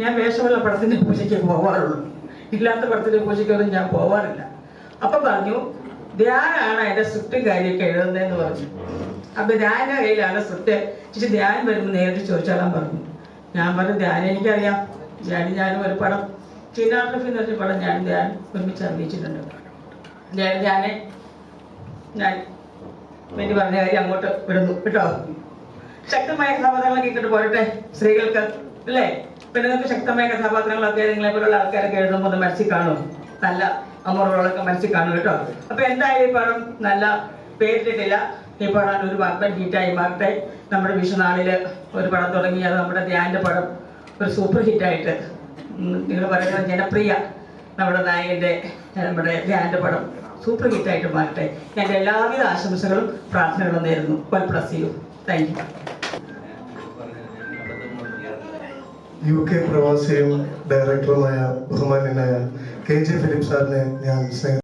ഞാൻ വേഷമുള്ള പടത്തിന്റെ പൂജയ്ക്ക് പോവാറുള്ളൂ. ഇല്ലാത്ത പടത്തിന്റെ പൂജയ്ക്കൊന്നും ഞാൻ പോവാറില്ല. അപ്പൊ പറഞ്ഞു ധ്യാനാണ് എന്റെ സ്ക്രിപ്റ്റും കാര്യമൊക്കെ എഴുതുന്നതെന്ന് പറഞ്ഞു. അപ്പൊ ധ്യാന കയ്യിലാണ് സ്ക്രിപ്റ്റ്. ചേച്ചി ധ്യാനം വരുമ്പോൾ നേരിട്ട് ചോദിച്ചോളാൻ പറഞ്ഞു. ഞാൻ പറഞ്ഞു ധ്യാനം എനിക്കറിയാം. ഞാനും ഞാനും ഒരു പടം. ചിനാഗ്രഫി എന്ന് പറഞ്ഞ പടം ഞാൻ ധ്യാൻ ഒരുമിച്ച് അഭിനയിച്ചിട്ടുണ്ട്. ധ്യാൻ ധ്യാനെ ഞാൻ വേണ്ടി പറഞ്ഞ കാര്യം അങ്ങോട്ട് വിടുന്നു. കേട്ടോ? ശക്തമായ കഥാപാത്രങ്ങളൊക്കെ ഇങ്ങോട്ട് പോരട്ടെ സ്ത്രീകൾക്ക് അല്ലേ? പെണ്ണുങ്ങൾക്ക് ശക്തമായ കഥാപാത്രങ്ങളൊക്കെ നിങ്ങളെ പോലുള്ള ആൾക്കാരൊക്കെ എഴുതുമ്പോൾ മനസ്സിൽ കാണും. നല്ല അമ്മറുകളൊക്കെ മനസ്സിൽ കാണും കേട്ടോ. അപ്പൊ എന്തായാലും ഈ പടം നല്ല പേരിട്ടിട്ടില്ല. ഈ പടം ഒരു വമ്പൻ ഹിറ്റായി മാറട്ടെ. നമ്മുടെ വിഷുനാളിൽ ഒരു പടം തുടങ്ങി അത് നമ്മുടെ ധ്യാന്റെ പടം ഒരു സൂപ്പർ ഹിറ്റായിട്ട്. നിങ്ങൾ പറയുന്ന ജനപ്രിയ നമ്മുടെ നായകന്റെ നമ്മുടെ ധ്യാന്റെ പടം സൂപ്പർ ഹിറ്റായിട്ട് മാറട്ടെ. എന്റെ എല്ലാവിധ ആശംസകളും പ്രാർത്ഥനകളും നേരുന്നു. Well plus you thank you U K പ്രവാസിയും ഡയറക്ടറുമായ ബഹുമാന്യനായ കെ ജെ ഫിലിപ്പ് സാറിനെ ഞാൻ സ്നേഹ